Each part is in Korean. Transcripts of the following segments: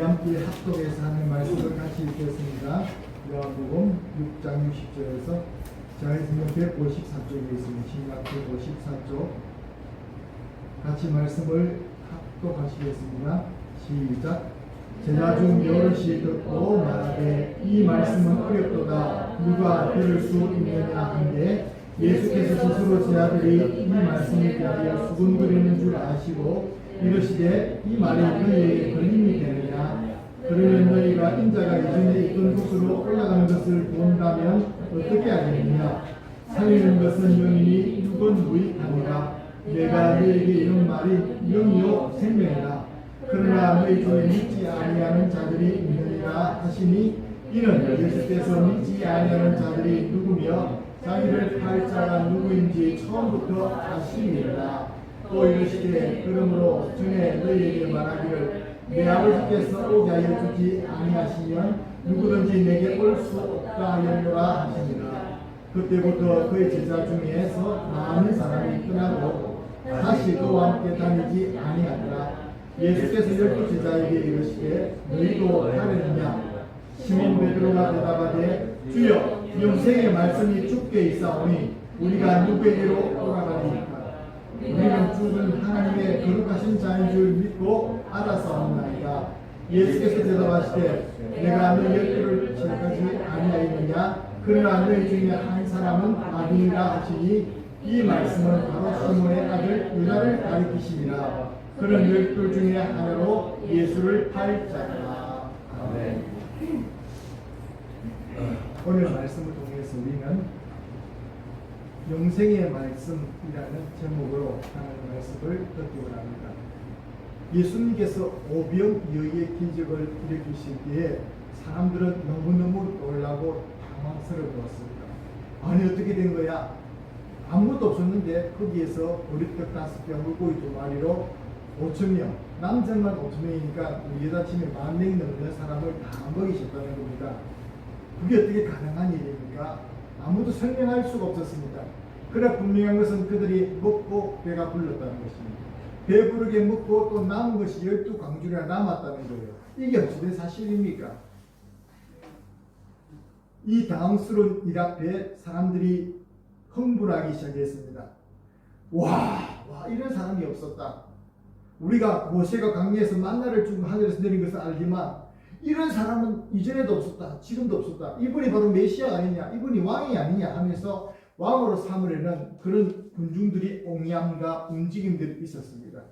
함께 합독해서 하는 말씀을 같이 읽겠습니다. 요한복음 6장 60절에서 제가 있는 154쪽에 있습니다. 신약 154쪽 같이 말씀을 합독하시겠습니다. 시작 제자 중 여럿이 듣고 말하되 이 말씀은 어렵도다 누가 들을 수 있느냐 한데 예수께서 스스로 제 아들이 이 말씀에 대하여 수군거리는 줄 아시고 이르시되 이 말이 너희에게 걸림이 인자가 이전에 있던 곳으로 올라가는 것을 본다면 어떻게 하겠느냐? 살리는 것은 영이니 육은 무익하니라. 내가 너희에게 이런 말이 영이요 생명이라. 그러나 너희 중에 믿지 아니하는 자들이 있느니라 하시니 이는 예수께서 믿지 아니하는 자들이 누구며 자기를 팔 자가 누구인지 처음부터 아심이라. 또 이르시되 그러므로 전에 너희에게 말하기를 내 아버지께서 오게 하여 주지 아니하시면 누구든지 내게 올 수 없다 하였노라 하시니라 그때부터 그의 제자 중에서 많은 사람이 떠나고 다시 그와 함께 다니지 아니하더라. 예수께서 열두 제자에게 이르시되 너희도 하려느냐? 시몬 베드로가 대답하되 주여 영생의 말씀이 죽게 있사오니 우리가 누구에게로 돌아가리까? 우리는 죽은 하나님의 거룩하신 자인 줄 믿고 알아사옵나이다. 예수께서 대답하시되 내가 너희 열두를 지금까지 아니하였느냐? 그러나 너희 중에 한 사람은 아니라 하시니 이 말씀은 바로 시몬의 아들 유다를 가리키심이라. 그런 열둘 중에 하나로 예수를 팔 자라. 아멘. 오늘 말씀을 통해서 우리는 영생의 말씀이라는 제목으로 하나님 말씀을 듣기 원합니다. 예수님께서 오병이어의 기적을 일으키실 때에 사람들은 너무너무 놀라고 당황스러웠습니다. 아니 어떻게 된 거야? 아무것도 없었는데 거기에서 보리떡 다섯 병, 물고기 두 마리로 5천 명, 남자만 5천 명이니까 아침에 만 명이 넘는 사람을 다 먹이셨다는 겁니다. 그게 어떻게 가능한 일입니까? 아무도 설명할 수가 없었습니다. 그러나 분명한 것은 그들이 먹고 배가 불렀다는 것입니다. 배부르게 먹고 또 남은 것이 열두 광주리나 남았다는 거예요. 이게 어찌된 사실입니까? 이 당황스러운 일 앞에 사람들이 흥분하기 시작했습니다. 와, 와 이런 사람이 없었다. 우리가 모세가 강리에서 만나를 주고 하늘에서 내린 것을 알지만 이런 사람은 이전에도 없었다. 지금도 없었다. 이분이 바로 메시아 아니냐. 이분이 왕이 아니냐 하면서 왕으로 삼으려는 그런 군중들이 옹양과 움직임들이 있었습니다.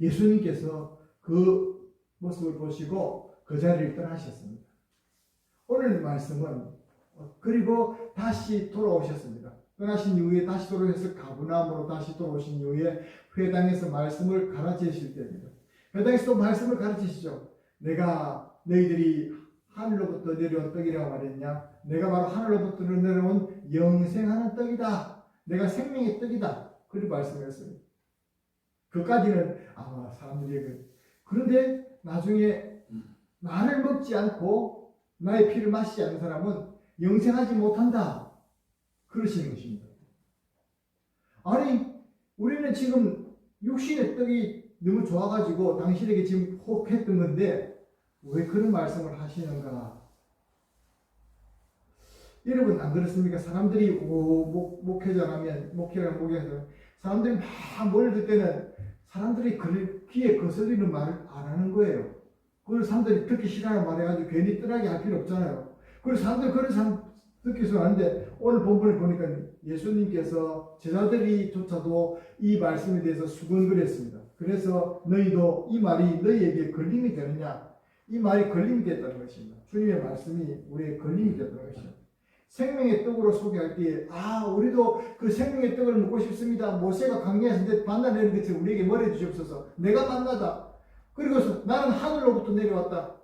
예수님께서 그 모습을 보시고 그 자리를 떠나셨습니다. 오늘 말씀은 그리고 다시 돌아오셨습니다. 떠나신 이후에 다시 돌아오셔서 가브나움으로 다시 돌아오신 이후에 회당에서 말씀을 가르치실 때입니다. 회당에서 또 말씀을 가르치시죠. 내가 너희들이 하늘로부터 내려온 떡이라고 말했냐? 내가 바로 하늘로부터 내려온 영생하는 떡이다. 내가 생명의 떡이다. 그렇게 말씀했어요. 그까지는 아마 사람들이 그 그런데 나중에 나를 먹지 않고 나의 피를 마시지 않는 사람은 영생하지 못한다. 그러시는 것입니다. 아니, 우리는 지금 육신의 떡이 너무 좋아가지고 당신에게 지금 혹했던 건데 왜 그런 말씀을 하시는가? 여러분 안 그렇습니까? 사람들이 오, 목, 목회자라면 목회라는 목회자 사람들이 막 몰릴 때는 사람들이 그 귀에 거슬리는 말을 안 하는 거예요. 그걸 사람들이 듣기 싫어하는 말 해가지고 괜히 떠나게 할 필요 없잖아요. 그리고 사람들 그런 사람 듣기서 하는데 오늘 본문을 보니까 예수님께서 제자들이 조차도 이 말씀에 대해서 수근거렸습니다. 그래서 너희도 이 말이 너희에게 걸림이 되느냐? 이 말이 걸림이 됐다는 것입니다. 주님의 말씀이 우리의 걸림이 됐다는 것입니다. 생명의 떡으로 소개할 때, 아, 우리도 그 생명의 떡을 먹고 싶습니다. 모세가 강야에서 만나 내린 것처럼 우리에게 머리 주시옵소서. 내가 만나다. 그리고 나는 하늘로부터 내려왔다.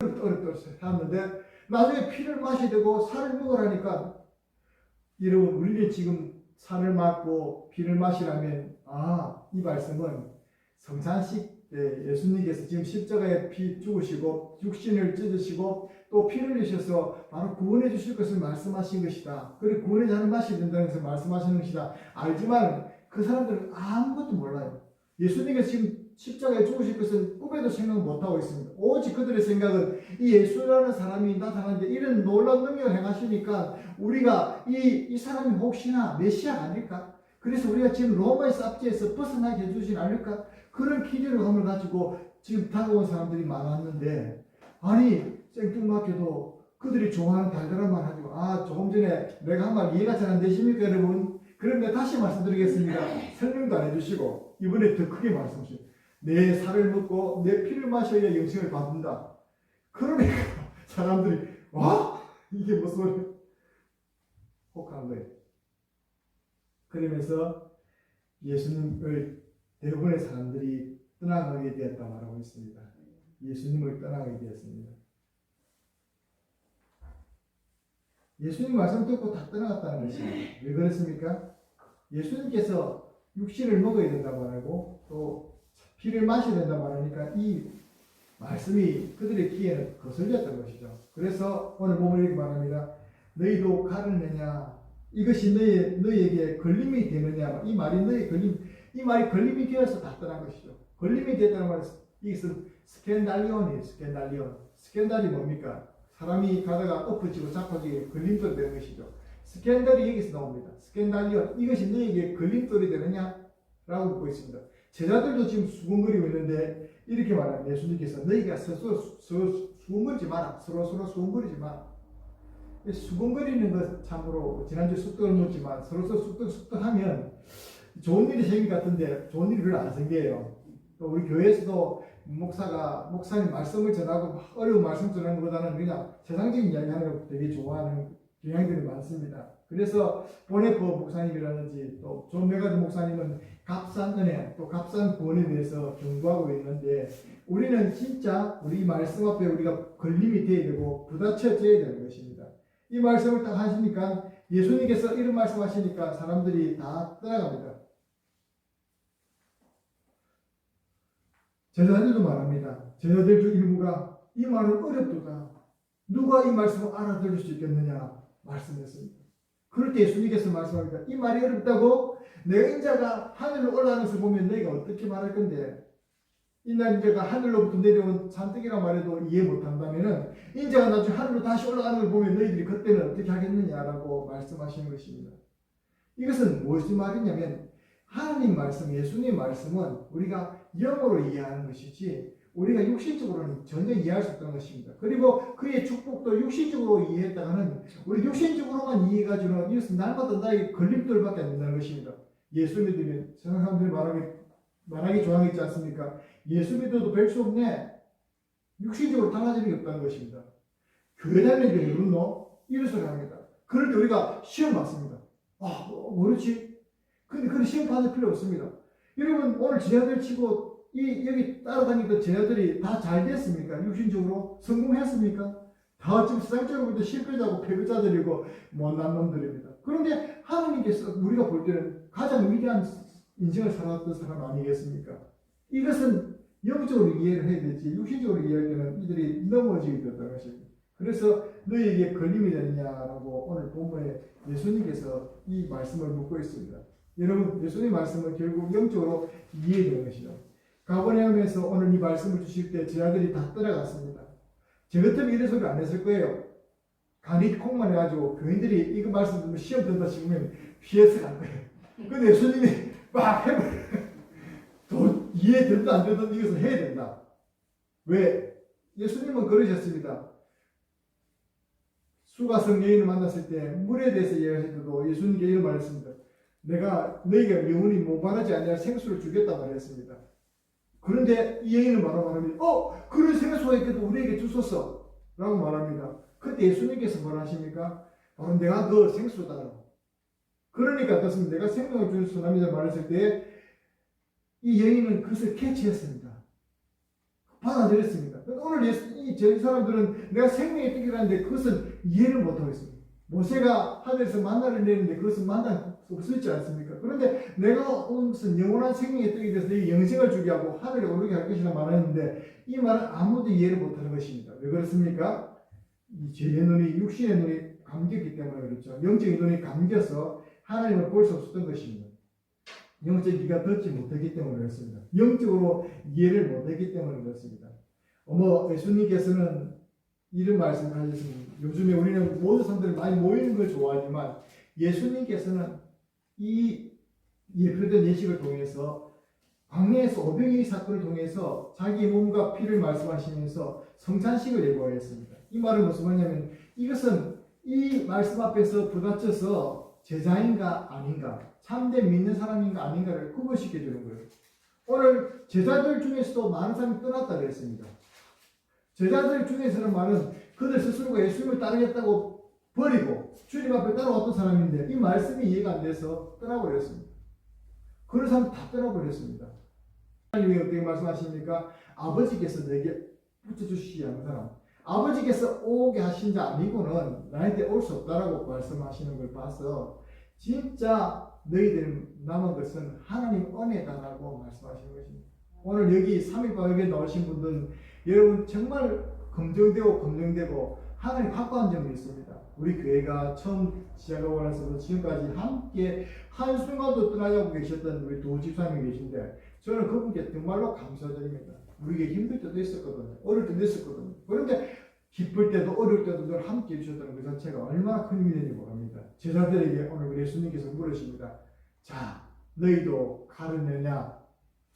어렵다 하는데, 나중에 피를 마셔야 되고 살을 먹으라니까, 여러분, 우리는 지금 살을 맞고 피를 마시라면, 아, 이 말씀은 성산식 때 예수님께서 지금 십자가에 피 죽으시고, 육신을 찢으시고, 또 피를 흘리셔서 바로 구원해 주실 것을 말씀하신 것이다. 그리고 구원의 마셔야 된다는 것을 말씀하시는 것이다. 알지만 그 사람들은 아무것도 몰라요. 예수님께서 지금 십자가에 죽으실 것은 꿈에도 생각 못하고 있습니다. 오직 그들의 생각은 이 예수라는 사람이 나타나는데 이런 놀라운 능력을 행하시니까 우리가 이, 이 사람이 혹시나 메시아가 아닐까? 그래서 우리가 지금 로마의 삽지에서 벗어나게 해주진 않을까? 그런 기대감을 가지고 지금 다가온 사람들이 많았는데 아니 생뚱맞게도 그들이 좋아하는 달달한 말 하고 아 조금 전에 내가 한 말 이해가 잘 안 되십니까 여러분? 그런데 다시 말씀드리겠습니다. 설명도 안 해주시고 이번에 더 크게 말씀하시고 내 살을 먹고 내 피를 마셔야 영생을 받는다. 그러니까 사람들이 와 이게 무슨 소리야? 혹한 거예요. 그러면서 예수님을 대부분의 사람들이 떠나가게 되었다 말하고 있습니다. 예수님을 떠나게 되었습니다. 예수님 말씀 듣고 다 떠나갔다는 것입니다. 왜 그렇습니까? 예수님께서 육신을 먹어야 된다 말하고 또 피를 마셔야 된다 말하니까 이 말씀이 그들의 귀에는 거슬렸던 것이죠. 그래서 오늘 보면 이렇게 말합니다. 너희도 칼을 내냐? 이것이 너희, 너희에게 걸림이 되느냐? 이 말이 너희 걸림, 이 말이 걸림이 되어서 다 떠난 것이죠. 걸림이 됐다는 말은 이것은 스캔달리온이에요. 스캔달리온. 스캔달이 뭡니까? 사람이 가다가 엎어지고 자빠지게 걸림돌 되는 것이죠. 스캔들이 여기서 나옵니다. 스캔달리온. 이것이 너에게 걸림돌이 되느냐? 라고 묻고 있습니다. 제자들도 지금 수군거리고 있는데 이렇게 말하는 예수님께서 너희가 스스로 수- 수군거리지 마라. 서로 서로 수군거리지 마라. 이 수군거리는 것 참으로 지난주에 쑥떡을 먹지만 서로 서로 쑥떡 쑥떡하면 좋은 일이 생긴 것 같은데 좋은 일이 별로 안 생겨요. 또 우리 교회에서도 목사가 목사님 말씀을 전하고 어려운 말씀 전하는 것보다는 그냥 세상적인 이야기 하는 걸 되게 좋아하는 경향들이 많습니다. 그래서 보네퍼 목사님이라든지 또 존 메가드 목사님은 값싼 은혜 또 값싼 구원에 대해서 경고하고 있는데 우리는 진짜 우리 말씀 앞에 우리가 걸림이 되어야 되고 부딪혀져야 되는 것입니다. 이 말씀을 딱 하시니까 예수님께서 이런 말씀 하시니까 사람들이 다 떠나갑니다. 제자들도 말합니다. 제자들 중 일부가 이 말은 어렵도다. 누가 이 말씀을 알아들을 수 있겠느냐 말씀했습니다. 그럴 때 예수님께서 말씀합니다. 이 말이 어렵다고 내 인자가 하늘로 올라가는 것을 보면 너희가 어떻게 말할 건데 인자 인자가 하늘로부터 내려온 산떡이라 말해도 이해 못한다면은 인자가 나중에 하늘로 다시 올라가는 걸 보면 너희들이 그때는 어떻게 하겠느냐라고 말씀하시는 것입니다. 이것은 무엇이 말이냐면 하나님 말씀, 예수님 말씀은 우리가 영어로 이해하는 것이지 우리가 육신적으로는 전혀 이해할 수 없다는 것입니다. 그리고 그의 축복도 육신적으로 이해했다가는 우리 육신적으로만 이해가지고는 이것은 날마다 나의 걸림돌밖에 안 된다는 것입니다. 예수 믿으면 사람들이 말하기, 말하기 좋아하겠지 않습니까? 예수 믿어도 별수 없네. 육신적으로 달라지는 게 없다는 것입니다. 교회 다니는 게 그렇노? 이런 소리 합니다. 그럴 때 우리가 시험 받습니다. 아, 뭐, 모르지? 근데 그런 시험 받을 필요 없습니다. 여러분, 오늘 제자들 치고 이, 여기 따라다니던 제자들이 다 잘 됐습니까? 육신적으로? 성공했습니까? 다 지금 세상적으로 실패자고 패배자들이고 못난 놈들입니다. 그런데 하나님께서 우리가 볼 때는 가장 위대한 인생을 살았던 사람 아니겠습니까? 이것은 영적으로 이해를 해야 되지 육신적으로 이해할 때는 이들이 넘어지게 됐다는 것입니다. 그래서 너희에게 걸림이 되느냐라고 오늘 본문에 예수님께서 이 말씀을 묻고 있습니다. 여러분 예수님 말씀은 결국 영적으로 이해되는 것이죠. 가버나움에서 오늘 이 말씀을 주실 때 제자들이 다 떠나갔습니다. 저 같으면 이런 소리 안 했을 거예요. 간이 콩만 해가지고 교인들이 이거 말씀 듣면 시험 된다 싶으면 피해서 간 거예요. 근데 예수님이 막 해버려요. 또 이해되든 안 되든 이것을 해야 된다. 왜? 예수님은 그러셨습니다. 수가성 여인을 만났을 때 물에 대해서 이야기할 때도 예수님께 이런 말을 했습니다. 내가 너희가 영원히 목마르지 아니할 생수를 주겠다 말했습니다. 그런데 이 여인은 바로 말합니다. 어, 그런 생수가 있게도 우리에게 주소서. 라고 말합니다. 그때 예수님께서 뭐라 하십니까? 바로 내가 그 생수다. 그러니까 어떻습니까? 내가 생명을 주는 수남이다 말했을 때 이 여인은 그것을 캐치했습니다. 받아들였습니다. 오늘 예수, 이 저희 사람들은 내가 생명의 뜻이라는데 그것은 이해를 못하고 있습니다. 모세가 하늘에서 만나를 내는데 그것은 수 없었지 않습니까? 그런데 내가 온 것은 영원한 생명의 뜻이 돼서 내 영생을 주게 하고 하늘에 오르게 할 것이라 말했는데 이 말은 아무도 이해를 못하는 것입니다. 왜 그렇습니까? 이 죄의 눈이 육신의 눈이 감겼기 때문에 그렇죠. 영적인 눈이 감겨서 하나님을 볼 수 없었던 것입니다. 영적 이가 듣지 못했기 때문에 그렇습니다. 영적으로 이해를 못했기 때문에 그렇습니다. 어머 예수님께서는 이런 말씀을 하셨습니다. 요즘에 우리는 모든 사람들이 많이 모이는 걸 좋아하지만 예수님께서는 이 예표된 예식을 통해서 광야에서 오병이의 사건을 통해서 자기 몸과 피를 말씀하시면서 성찬식을 예고하였습니다. 이 말은 무슨 말이냐면 이것은 이 말씀 앞에서 부딪혀서 제자인가 아닌가 참된 믿는 사람인가 아닌가를 구분시켜 주는 거예요. 오늘 제자들 중에서도 많은 사람이 떠났다 그랬습니다. 제자들 중에서는 말은 그들 스스로가 예수님을 따르겠다고 버리고 주님 앞에 따라왔던 사람인데 이 말씀이 이해가 안 돼서 떠나버렸습니다. 그런 사람 다 떠나버렸습니다. 하나님이 어떻게 말씀하십니까? 아버지께서 내게 붙여주시지 않은 사람 아버지께서 오게 하신 자 아니고는 나한테 올 수 없다라고 말씀하시는 걸 봐서 진짜 너희들 남은 것은 하나님 은혜다라고 말씀하시는 것입니다. 오늘 여기 3일방에 나오신 분들은 여러분 정말 긍정되고 검증되고 하나님 확고한 점이 있습니다. 우리 교회가 처음 시작하고 나서 지금까지 함께 한순간도 떠나지 않고 계셨던 우리 도 집사님이 계신데 저는 그분께 정말로 감사드립니다. 우리에게 힘들 때도 있었거든요. 어릴 때도 있었거든요. 그런데 기쁠 때도 어려울 때도 늘 함께 해주셨다는 그 자체가 얼마나 큰 힘이 되는지 모릅니다. 제자들에게 오늘 우리 예수님께서 물으십니다. 자, 너희도 가르느냐?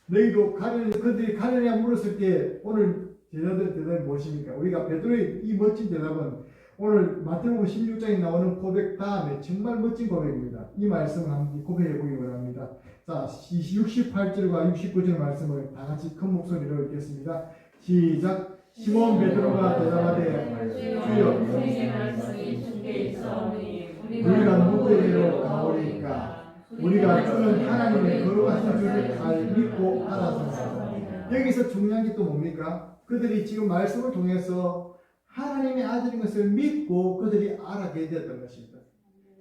너희도 가르 그들이 가르냐 물었을 때 오늘 제자들의 대답이 무엇입니까? 우리가 베드로의 이 멋진 대답은 오늘 마태복음 16장에 나오는 고백 다음에 정말 멋진 고백입니다. 이 말씀을 한번 고백해 보기 원합니다. 자, 68절과 69절 말씀을 다 같이 큰 목소리로 읽겠습니다. 시작. 시몬 베드로가 대답하되 주여 우리가 누구에게로 가오리까 우리가 주는 하나님의 거룩하신 줄을 잘 믿고 알아서 여기서 중요한 게 또 뭡니까? 그들이 지금 말씀을 통해서 하나님의 아들인 것을 믿고 그들이 알게 되었던 것입니다.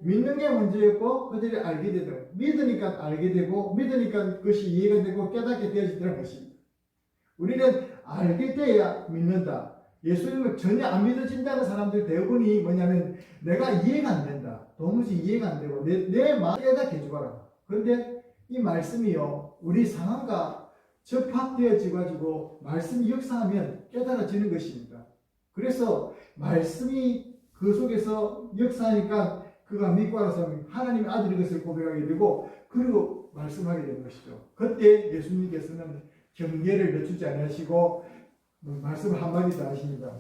믿는 게 문제였고 그들이 알게 되던 믿으니까 알게 되고 믿으니까 그것이 이해가 되고 깨닫게 되어지더라는 것입니다. 우리는 알게 돼야 믿는다. 예수님을 전혀 안 믿어진다는 사람들 대부분이 뭐냐면 내가 이해가 안 된다. 도무지 이해가 안 되고 내, 내 마음 깨닫게 해주거라. 그런데 이 말씀이요. 우리 상황과 접합되어져 가지고 말씀이 역사하면 깨달아지는 것입니다. 그래서 말씀이 그 속에서 역사하니까 그가 믿고 알아서 하나님의 아들인 것을 고백하게 되고 그리고 말씀하게 되는 것이죠. 그때 예수님께서는 경계를 늦추지 않으시고 말씀을 한마디 더 하십니다.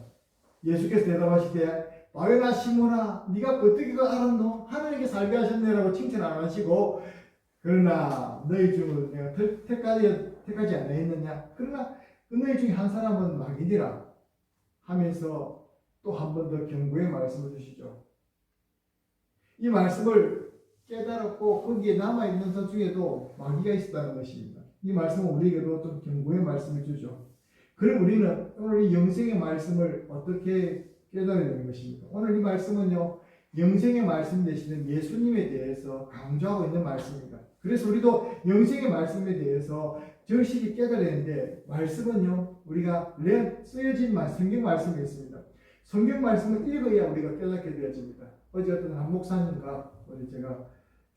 예수께서 대답하시되 바요나 시모나 네가 어떻게 그 알았노? 하나님께 살게 하셨네라고 칭찬 안 하시고 그러나 너희 중 내가 택- 택하지, 않나 했느냐? 그러나 그 너희 중에 한 사람은 마귀니라 하면서 또 한 번 더 경고의 말씀을 주시죠. 이 말씀을 깨달았고 거기에 남아있는 것 중에도 마귀가 있었다는 것입니다. 이 말씀은 우리에게도 좀 경고의 말씀을 주죠. 그럼 우리는 오늘 이 영생의 말씀을 어떻게 깨달아야 되는 것입니까? 오늘 이 말씀은요, 영생의 말씀 되시는 예수님에 대해서 강조하고 있는 말씀입니다. 그래서 우리도 영생의 말씀에 대해서 깨달아야 되는데, 말씀은요, 우리가 내 쓰여진 말, 성경 말씀이 있습니다. 성경 말씀을 읽어야 우리가 깨닫게 되어집니다. 어제 어떤 한 목사님과 어제 제가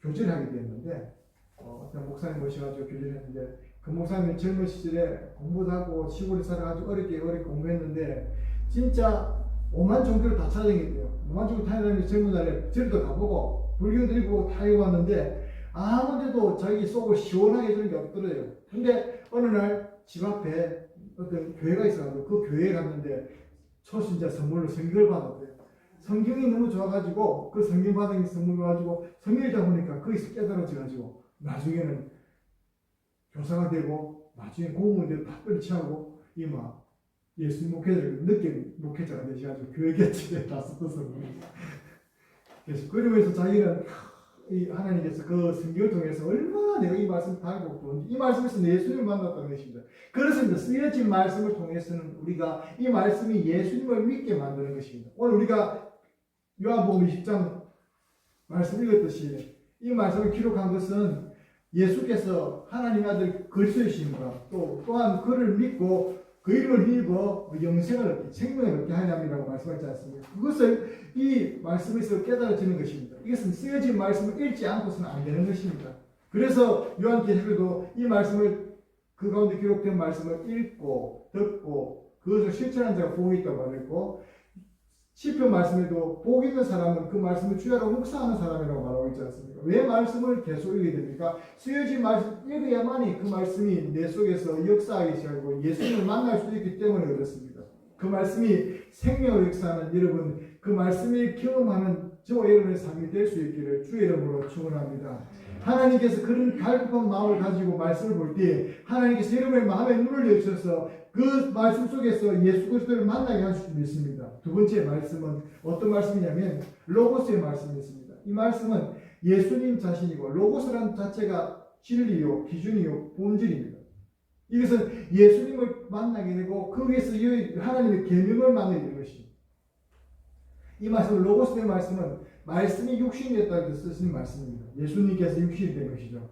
교제를 하게 되었는데, 어, 어떤 목사님 모셔가지고 교제를 했는데, 그 목사님이 젊은 시절에 공부도 하고 시골에 살아가지고 어렵게 어렵게 공부했는데 진짜 오만 종교를 다 찾아다녔대요. 오만 종교 찾아다니면서 젊은 날에 절도 가보고 읽고 다 읽어봤는데 아무데도 자기 속을 시원하게 해주는 게 없더래요. 근데 어느 날 집 앞에 어떤 교회가 있어가지고 그 교회에 갔는데 초신자 선물로 성경을 받았대요. 성경이 너무 좋아가지고 그 성경 게 선물을 가지고 성경 읽다 보니까 거기서 깨달아져가지고 나중에는 교사가 되고 나중에 공무원들 다 떨치하고 이마 예수 목회자를 늦게 목회자가 되셔가지고 교회 개척에 다 썼어서 그래서 그러면서 자기는 이 하나님께서 그 성경을 통해서 얼마나 내가 이 말씀 다 알고 또이 말씀에서 예수님을 만났다는 것입니다. 그렇습니다. 쓰여진 말씀을 통해서는 우리가 이 말씀이 예수님을 믿게 만드는 것입니다. 오늘 우리가 요한복음 20장 말씀 읽었듯이 이 말씀을 기록한 것은 예수께서 하나님 아들 그리스도이십니다. 또 또한 그를 믿고 그 이름을 입어 영생을 얻게 생명을 얻게 하냐이라고 말씀하지 않습니까? 그것을 이 말씀에서 깨달아지는 것입니다. 이것은 쓰여진 말씀을 읽지 않고서는 안 되는 것입니다. 그래서 요한계시록도 이 말씀을 그 가운데 기록된 말씀을 읽고 듣고 그것을 실천한 자가 복이 있다고 말했고 시편 말씀에도 복 있는 사람은 그 말씀을 주야로 묵상하는 사람이라고 말하고 있지 않습니까? 왜 말씀을 계속 읽게 됩니까? 쓰여진 말씀 읽어야만이 그 말씀이 내 속에서 역사하기 시작하고 예수님을 만날 수 있기 때문에 그렇습니다. 그 말씀이 생명을 역사하는 여러분, 그 말씀을 경험하는 저와 여러분의 삶이 될 수 있기를 주의 이름으로 축원합니다. 하나님께서 그런 갈급한 마음을 가지고 말씀을 볼 때 하나님께서 여러분의 마음에 눈을 여셔서 그 말씀 속에서 예수 그리스도를 만나게 하실 줄 믿습니다. 두 번째 말씀은 어떤 말씀이냐면 로고스의 말씀이었습니다. 이 말씀은 예수님 자신이고 로고스란 자체가 진리요, 기준이요, 본질입니다. 이것은 예수님을 만나게 되고 거기에서 이 하나님의 계명을 만나게 되는 것입니다. 이 말씀 로고스의 말씀은 말씀이 육신이 됐다고 쓰신 말씀입니다. 예수님께서 육신이 된 것이죠.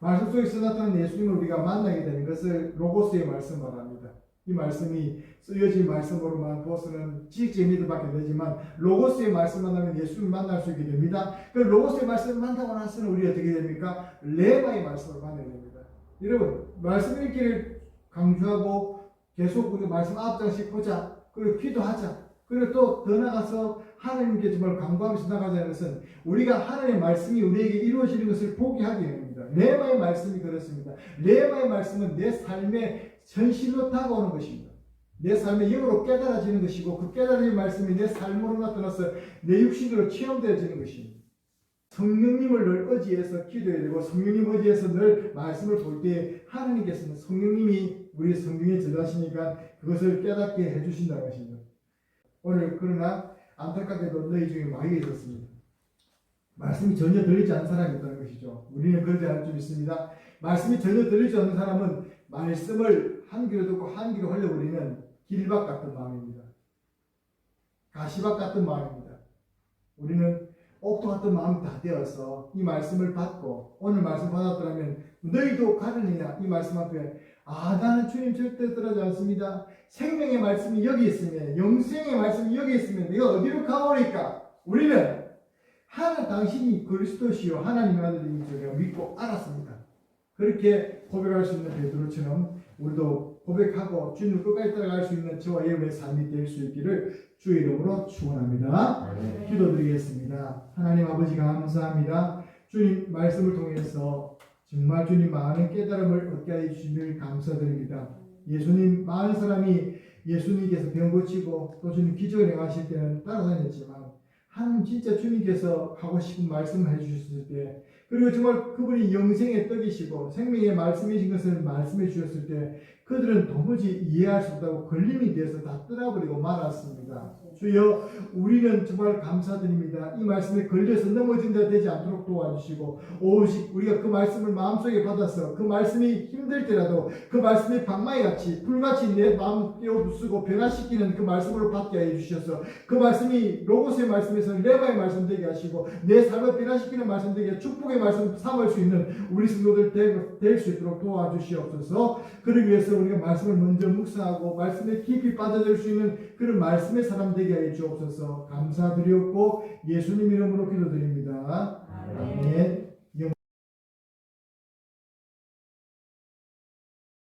말씀 속에서 나타나는 예수님을 우리가 만나게 되는 것을 로고스의 말씀 말합니다. 이 말씀이 쓰여진 말씀으로만 보서는 지식재미들밖에 안 되지만 로고스의 말씀만 하면 예수님을 만날 수 있게 됩니다. 그 로고스의 말씀을 만나고 나서는 우리 어떻게 됩니까? 레마의 말씀을 만나게 됩니다. 여러분 말씀 읽기를 강조하고 계속 우리 말씀 아홉 장씩 보자. 그리고 기도하자. 그리고 또 더 나가서 하나님께 정말 간구하면서 나가자는 것은 우리가 하나님의 말씀이 우리에게 이루어지는 것을 보게 하게 됩니다. 레마의 말씀이 그렇습니다. 레마의 말씀은 내 삶의 현실로 다가오는 것입니다. 내 삶의 영으로 깨달아지는 것이고 그 깨달은 말씀이 내 삶으로 나타나서 내 육신으로 체험되어지는 것입니다. 성령님을 늘 의지해서 기도해야 되고 성령님 의지해서 늘 말씀을 볼 때 하나님께서는 성령님이 우리 성경에 전하시니까 그것을 깨닫게 해주신다는 것입니다. 오늘 그러나 안타깝게도 너희 중에 많이 있었습니다. 말씀이 전혀 들리지 않는 사람이 있다는 것이죠. 우리는 그러지 않을 줄 믿습니다. 말씀이 전혀 들리지 않는 사람은 말씀을 한 귀로 듣고 한 귀로 흘려버리는 길박 같은 마음입니다. 가시박 같은 마음입니다. 우리는 옥토 같은 마음이 다 되어서 이 말씀을 받고 오늘 말씀 받았더라면 너희도 가르니냐 이 말씀 앞에 아 나는 주님 절대 떠나지 않습니다. 생명의 말씀이 여기 있으면 영생의 말씀이 여기 있으면 내가 어디로 가오니까 우리는 하나 당신이 그리스도시요 하나님의 아들인 줄 내가 믿고 알았습니다. 그렇게 고백할 수 있는 베드로처럼 우리도 고백하고 주님을 끝까지 따라갈 수 있는 저와 여러분의 삶이 될 수 있기를 주의 이름으로 축원합니다. 기도드리겠습니다. 하나님 아버지 감사합니다. 주님 말씀을 통해서 정말 주님 많은 깨달음을 얻게 해 주시길 감사드립니다. 예수님 많은 사람이 예수님께서 병 고치고 또 주님 기적을 행하실 때는 따라다녔지만 하나님 진짜 주님께서 하고 싶은 말씀을 해주셨을 때 그리고 정말 그분이 영생의 떡이시고 생명의 말씀이신 것을 말씀해 주셨을 때 그들은 도무지 이해할 수 없다고 걸림이 되어서 다 떠나버리고 말았습니다. 주여 우리는 정말 감사드립니다. 이 말씀에 걸려서 넘어진 다 되지 않도록 도와주시고 오직 우리가 그 말씀을 마음속에 받아서 그 말씀이 힘들 때라도 그 말씀이 방망이같이 불같이 내 마음 깨어부수고 변화시키는 그 말씀으로 받게 해주셔서 그 말씀이 로고스의 말씀에서 레바의 말씀 되게 하시고 내 삶을 변화시키는 말씀 되게 축복의 말씀 삼을 수 있는 우리 성도들 될 수 있도록 도와주시옵소서 그러기 위해서 우리가 말씀을 먼저 묵상하고 말씀에 깊이 빠져들 수 있는 그런 말씀의 사람 되게 하여 주옵소서 감사드렸고 예수님 이름으로 기도드립니다. 아멘.